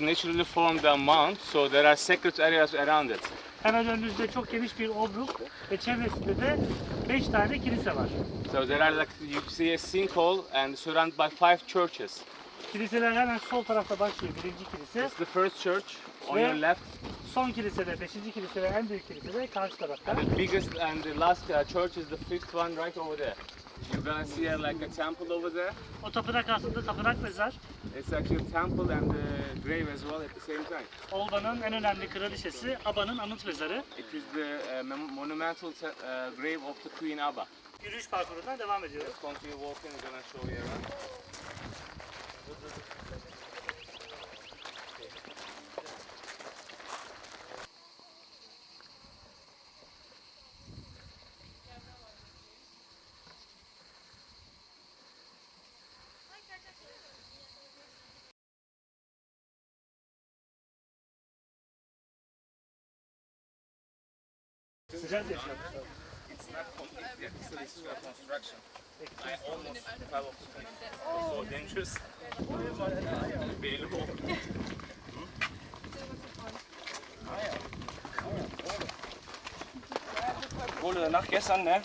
naturally formed a mound, so there are sacred areas around it. Hemen önünüzde çok geniş bir obruk ve çevresinde de 5 tane kilise var. So there are like you see a sinkhole and surrounded by five churches. Kiliseler hemen sol tarafta başlıyor birinci kilise. It's the first church on Ve- your left, Son kilise de, beşinci kilise ve en büyük kilise de karşı tarafta. and the biggest and the last uh, church is the fifth one right over there. You're gonna see uh, like a temple over there. O tapınak aslında tapınak mezar. It's actually a temple and a grave as well at the same time. Olba'nın en önemli kraliçesi Aba'nın anıt mezarı. It is the uh, monumental uh, grave of the Queen Abba. Yürüyüş parkurundan devam ediyoruz. Let's continue walking. I'm gonna show you around. Wurde nach gestern, ne?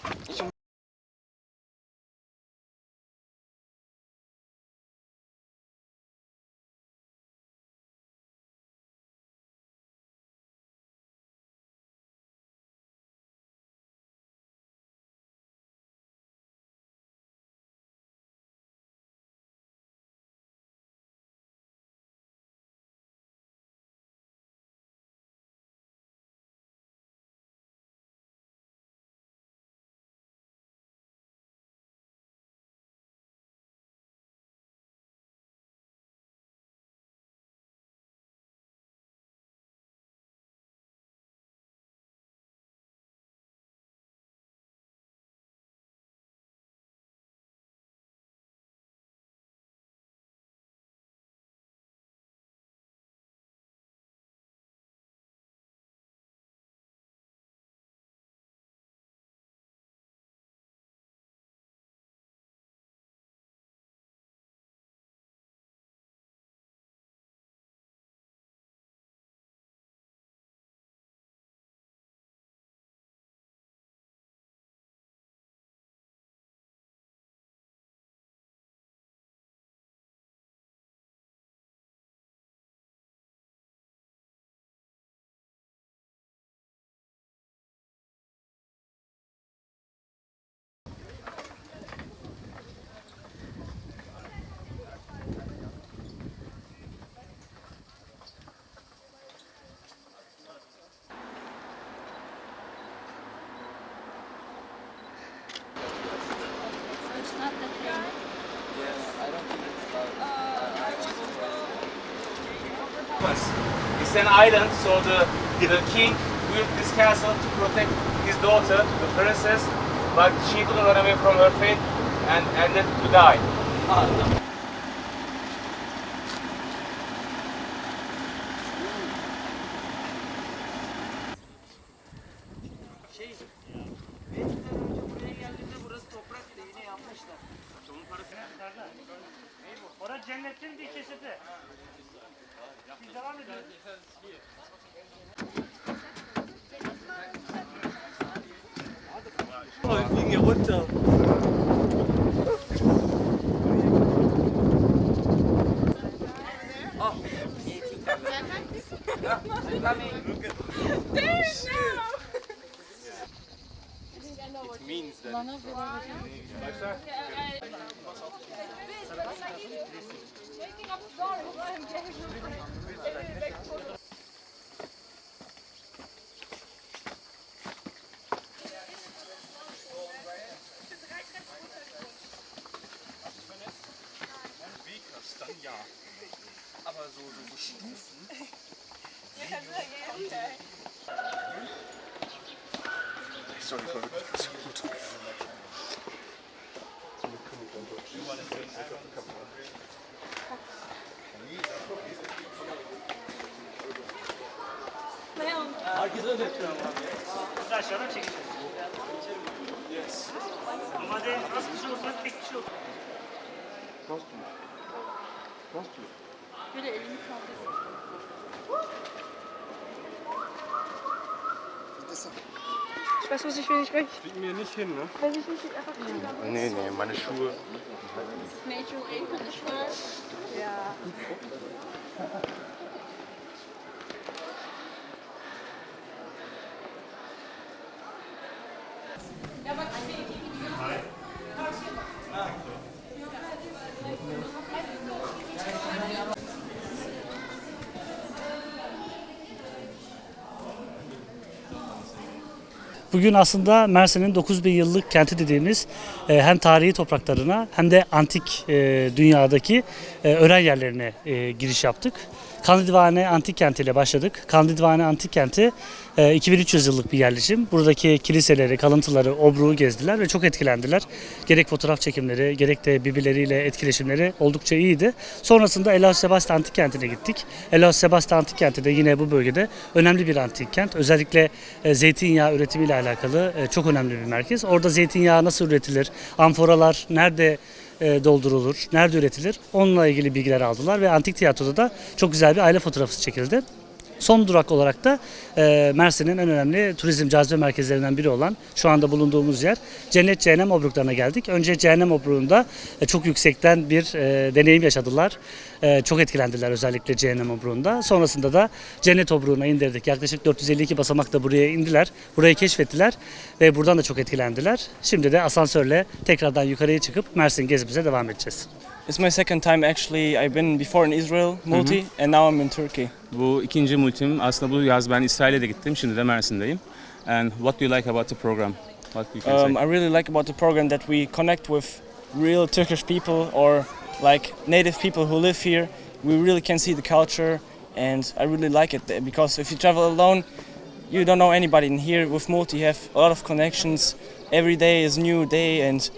It's an island, so the, the king built this castle to protect his daughter, the princess, but she couldn't run away from her fate and ended to die. yapmışlar. Orada cennetin bir kesiti. Biz devam ediyoruz. Oh, wir means that Bana göre Aber so, so, so Stufen. Sorry, sorry. So gut. Biz aşağıdan çekeceğiz. Normalde az kişi olsa tek kişi olur. Böyle elini kaldır. Ich weiß, was ich will, ich will. Kriegen wir nicht hin, ne? Weiß ich nicht, einfach kriegen. Nee, nee, meine Schuhe. Major Aim Conditioner. Ja. Bugün aslında Mersin'in 9000 yıllık kenti dediğimiz e, hem tarihi topraklarına hem de antik e, dünyadaki e, öğren yerlerine e, giriş yaptık. Kandilvane Antik Kenti ile başladık. Kandilvane Antik Kenti e, 2300 yıllık bir yerleşim. Buradaki kiliseleri, kalıntıları, obruğu gezdiler ve çok etkilendiler. Gerek fotoğraf çekimleri, gerek de birbirleriyle etkileşimleri oldukça iyiydi. Sonrasında Elaus Sebaste Antik Kenti'ne gittik. Elaus Sebaste Antik Kenti de yine bu bölgede önemli bir antik kent. Özellikle e, zeytinyağı üretimiyle alakalı e, çok önemli bir merkez. Orada zeytinyağı nasıl üretilir, amforalar nerede e, doldurulur, nerede üretilir onunla ilgili bilgiler aldılar ve antik tiyatroda da çok güzel bir aile fotoğrafı çekildi. Son durak olarak da e, Mersin'in en önemli turizm cazibe merkezlerinden biri olan şu anda bulunduğumuz yer Cennet Cehennem Obrukları'na geldik. Önce Cehennem Obruğu'nda e, çok yüksekten bir e, deneyim yaşadılar. E, çok etkilendiler özellikle Cehennem Obruğu'nda. Sonrasında da Cennet Obruğu'na indirdik. Yaklaşık 452 basamak da buraya indiler. Burayı keşfettiler ve buradan da çok etkilendiler. Şimdi de asansörle tekrardan yukarıya çıkıp Mersin gezimize devam edeceğiz. It's my second time actually. I've been before in Israel, multi, and now I'm in Turkey. Bu ikinci multim. Aslında bu yaz ben İsrail'e de gittim. Şimdi de Mersin'deyim. And what do you like about the program? What you can Um, say? I really like about the program that we connect with real Turkish people or like native people who live here. We really can see the culture, and I really like it there because if you travel alone, you don't know anybody. In here with multi, you have a lot of connections. Every day is new day, and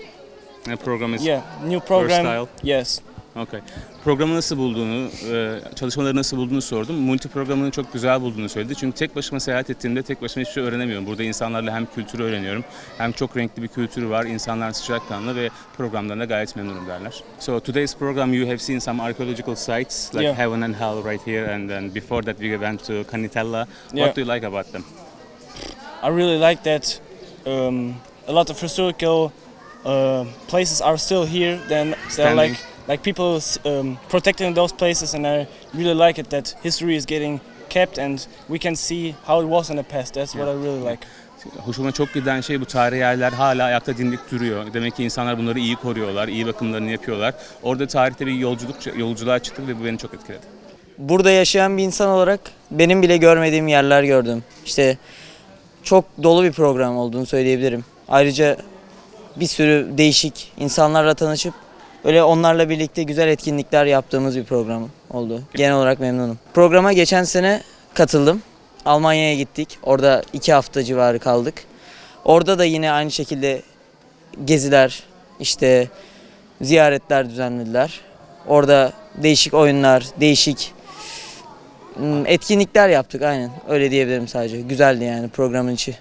The program is yeah, new program. Versatile. Yes. Okay. Programı nasıl bulduğunu, e, çalışmaları nasıl bulduğunu sordum. Multi programını çok güzel bulduğunu söyledi. Çünkü tek başıma seyahat ettiğimde tek başıma hiçbir şey öğrenemiyorum. Burada insanlarla hem kültürü öğreniyorum hem çok renkli bir kültürü var. İnsanlar sıcakkanlı ve programdan da gayet memnunum derler. So today's program you have seen some archaeological sites like Yeah. Heaven and Hell right here and then before that we went to Canitella. What Yeah. do you like about them? I really like that um, a lot of historical uh, places are still here. Then they're Standing. like like people um, protecting those places, and I really like it that history is getting kept and we can see how it was in the past. That's what I really like. Hoşuma çok giden şey bu tarihi yerler hala ayakta dimdik duruyor. Demek ki insanlar bunları iyi koruyorlar, iyi bakımlarını yapıyorlar. Orada tarihte bir yolculuk yolculuğa çıktık ve bu beni çok etkiledi. Burada yaşayan bir insan olarak benim bile görmediğim yerler gördüm. İşte çok dolu bir program olduğunu söyleyebilirim. Ayrıca bir sürü değişik insanlarla tanışıp öyle onlarla birlikte güzel etkinlikler yaptığımız bir program oldu. Genel olarak memnunum. Programa geçen sene katıldım. Almanya'ya gittik. Orada iki hafta civarı kaldık. Orada da yine aynı şekilde geziler, işte ziyaretler düzenlediler. Orada değişik oyunlar, değişik Hmm, etkinlikler yaptık aynen. Öyle diyebilirim sadece. Güzeldi yani programın içi.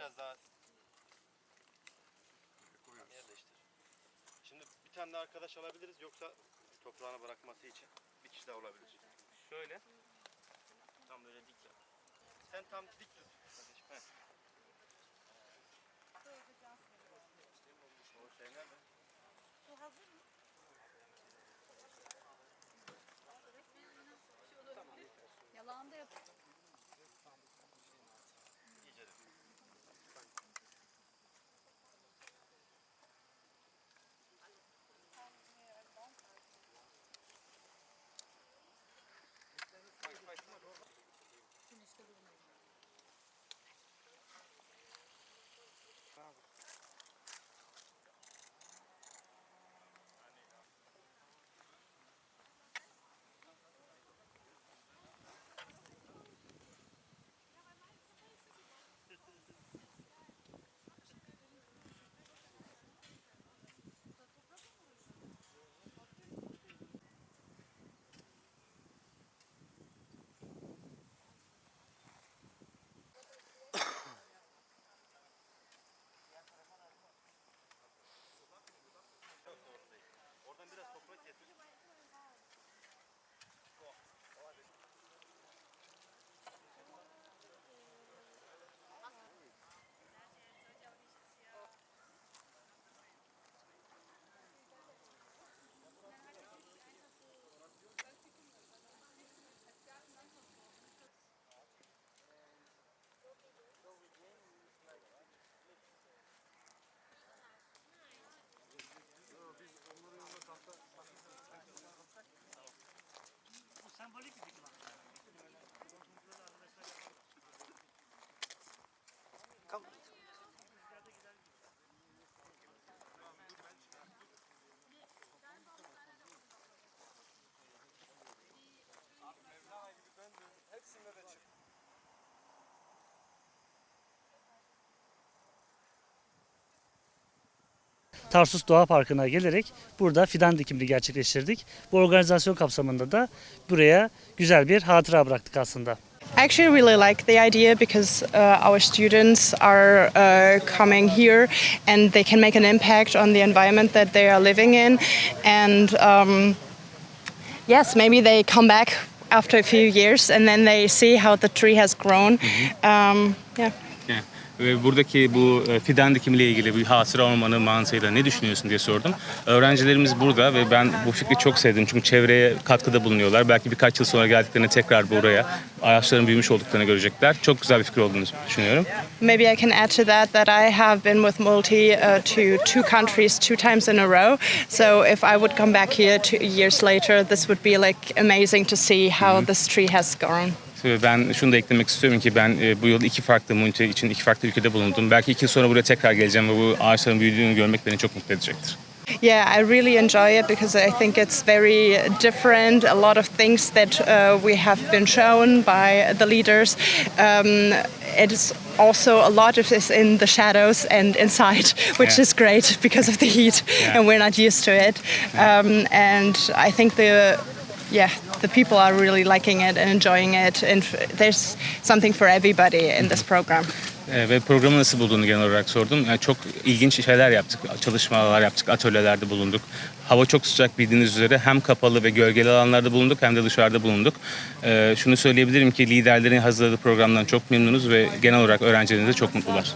Biraz daha yerleştir. Şimdi bir tane daha arkadaş alabiliriz yoksa toprağını bırakması için bir kişi daha olabilir. Şöyle. Tam böyle dik yap. Sen tam dik tut. kardeşim. Heh. Tarsus Doğa Parkı'na gelerek burada fidan dikimini gerçekleştirdik. Bu organizasyon kapsamında da buraya güzel bir hatıra bıraktık aslında. I actually really like the idea because uh, our students are uh, coming here and they can make an impact on the environment that they are living in. And um, yes, maybe they come back after a few years and then they see how the tree has grown. Um, yeah. Ve buradaki bu e, fidan dikimiyle ilgili bir hatıra ormanı mantığıyla ne düşünüyorsun diye sordum. Öğrencilerimiz burada ve ben bu fikri çok sevdim çünkü çevreye katkıda bulunuyorlar. Belki birkaç yıl sonra geldiklerinde tekrar buraya ağaçların büyümüş olduklarını görecekler. Çok güzel bir fikir olduğunu düşünüyorum. Maybe I can add to that that I have been with Multi uh, to two countries two times in a row. So if I would come back here two years later, this would be like amazing to see how this tree has grown. Ve Ben şunu da eklemek istiyorum ki ben e, bu yıl iki farklı munite için iki farklı ülkede bulundum. Belki iki yıl sonra buraya tekrar geleceğim ve bu ağaçların büyüdüğünü görmek beni çok mutlu edecektir. Yeah, I really enjoy it because I think it's very different. A lot of things that uh, we have been shown by the leaders. Um, it is also a lot of this in the shadows and inside, which Yeah. is great because of the heat, Yeah. and we're not used to it. Um, and I think the yeah the people are really liking it and enjoying it, and there's something for everybody in this program. E, ve programı nasıl bulduğunu genel olarak sordum. Yani çok ilginç şeyler yaptık, çalışmalar yaptık, atölyelerde bulunduk. Hava çok sıcak bildiğiniz üzere hem kapalı ve gölgeli alanlarda bulunduk hem de dışarıda bulunduk. E, şunu söyleyebilirim ki liderlerin hazırladığı programdan çok memnunuz ve genel olarak öğrencilerimiz de çok mutlular.